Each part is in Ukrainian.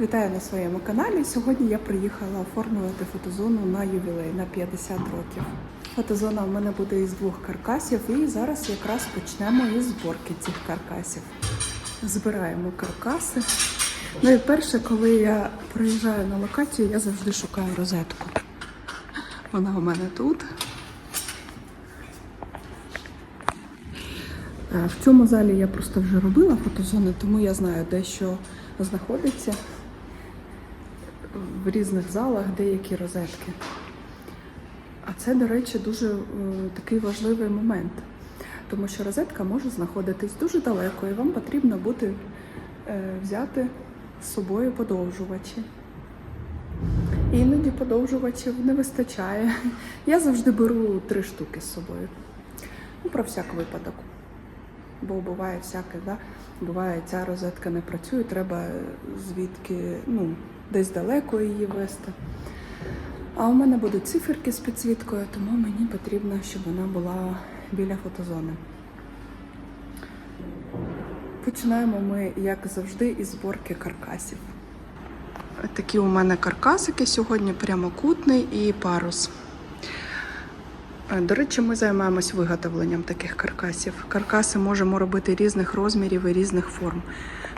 Вітаю на своєму каналі. Сьогодні я приїхала оформлювати фотозону на ювілей на 50 років. Фотозона в мене буде із двох каркасів, і зараз якраз почнемо із зборки цих каркасів. Збираємо каркаси. Ну і перше, коли я приїжджаю на локацію, я завжди шукаю розетку. Вона у мене тут. Е, В цьому залі я просто вже робила фотозони, тому я знаю, де що знаходиться в різних залах деякі розетки. А це, до речі, дуже е, такий важливий момент, тому що розетка може знаходитись дуже далеко, і вам потрібно буде е, взяти з собою подовжувачі. Іноді подовжувачів не вистачає. Я завжди беру три штуки з собою. Ну, про всяк випадок. Бо буває всяке, да? Буває, ця розетка не працює, треба звідки, ну, десь далеко її вести. А у мене будуть циферки з підсвіткою, тому мені потрібно, щоб вона була біля фотозони. Починаємо ми, як завжди, із зборки каркасів. Такі у мене каркасики сьогодні прямокутний і парус. До речі, ми займаємось виготовленням таких каркасів. Каркаси можемо робити різних розмірів і різних форм.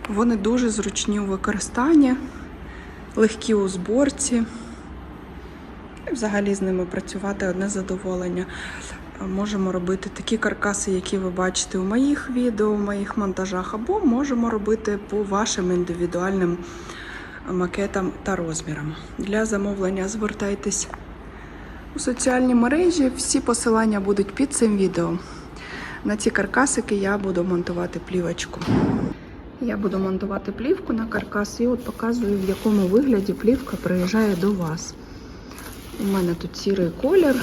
Вони дуже зручні у використанні, легкі у зборці. І взагалі з ними працювати одне задоволення. Можемо робити такі каркаси, які ви бачите у моїх відео, у моїх монтажах, або можемо робити по вашим індивідуальним макетам та розмірам. Для замовлення звертайтесь у соціальні мережі. Всі посилання будуть під цим відео. На ці каркасики я буду монтувати плівочку. Я буду монтувати плівку на каркас і от показую, в якому вигляді плівка приїжджає до вас. У мене тут сірий колір.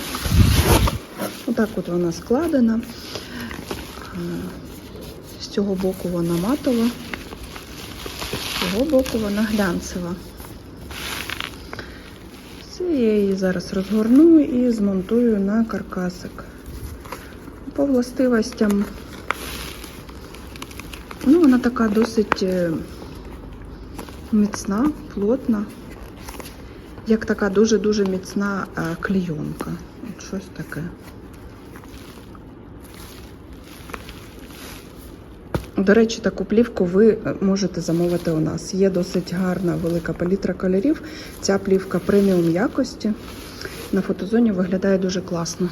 Отак от вона складена. З цього боку вона матова, з цього боку вона глянцева. Це я її зараз розгорну і змонтую на каркасик. По властивостям, ну, вона така досить е, міцна, плотна, як така дуже-дуже міцна клійонка. От щось таке. До речі, таку плівку ви е, можете замовити у нас. Є досить гарна велика палітра кольорів. Ця плівка преміум якості. На фотозоні виглядає дуже класно.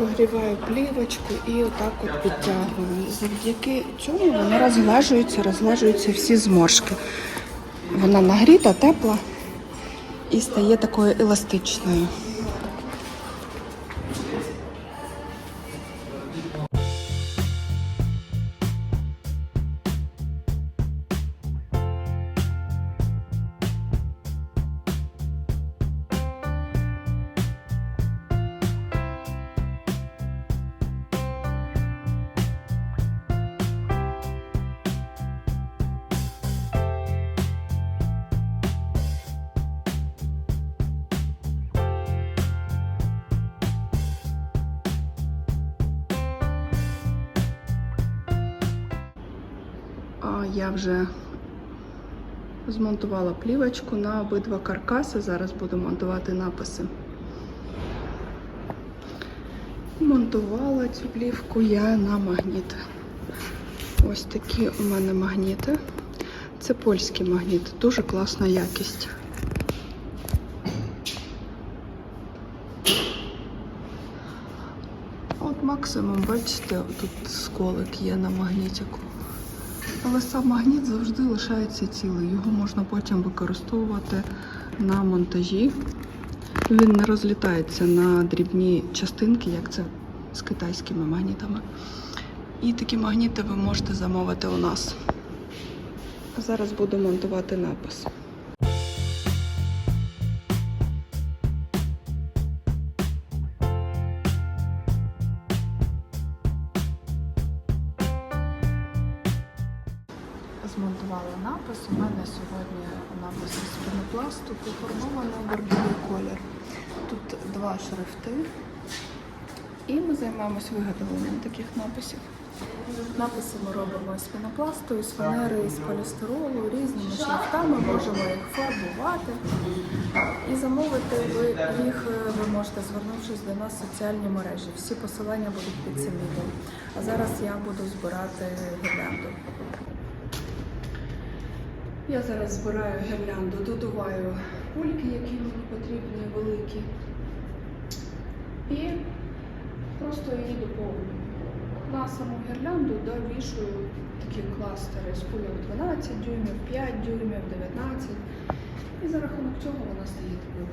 Прогріваю плівочку і отак от підтягую. Завдяки цьому вона розглажується, розглажуються всі зморшки. Вона нагріта, тепла і стає такою еластичною. А я вже змонтувала плівочку на обидва каркаси. Зараз буду монтувати написи. Монтувала цю плівку я на магніт. Ось такі у мене магніти. Це польський магніт, дуже класна якість. От максимум, бачите, тут сколик є на магнітику. Але сам магніт завжди лишається цілий. Його можна потім використовувати на монтажі. Він не розлітається на дрібні частинки, як це з китайськими магнітами. І такі магніти ви можете замовити у нас. Зараз буду монтувати напис. Змонтувала напис. У мене сьогодні напис із пінопласту поформовано бордовий колір. Тут два шрифти. І ми займаємось виготовленням таких написів. Написи ми робимо з пінопласту, із фанери, з полістиролу, різними шрифтами, можемо їх фарбувати. І замовити ви їх ви можете, звернувшись до нас в соціальні мережі. Всі посилання будуть під цим відео. А зараз я буду збирати гірлянду. Я зараз збираю гірлянду, додуваю кульки, які мені потрібні, великі. І просто її доповнюю. На саму гірлянду довішую такі кластери з кульок 12 дюймів, 5 дюймів, 19. І за рахунок цього вона стає такою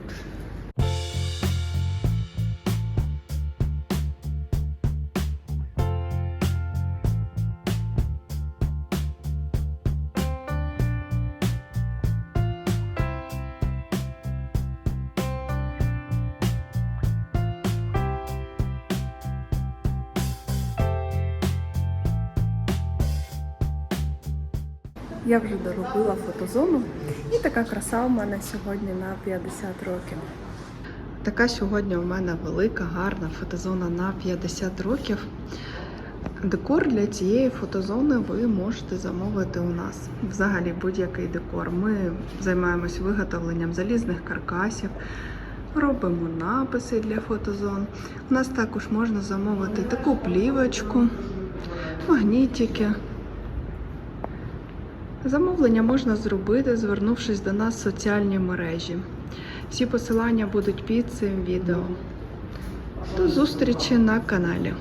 Я вже доробила фотозону, і така краса у мене сьогодні на 50 років. Така сьогодні у мене велика, гарна фотозона на 50 років. Декор для цієї фотозони ви можете замовити у нас. Взагалі будь-який декор. Ми займаємось виготовленням залізних каркасів, робимо написи для фотозон. У нас також можна замовити таку плівочку, магнітики. Замовлення можна зробити, звернувшись до нас в соціальні мережі. Всі посилання будуть під цим відео. До зустрічі на каналі.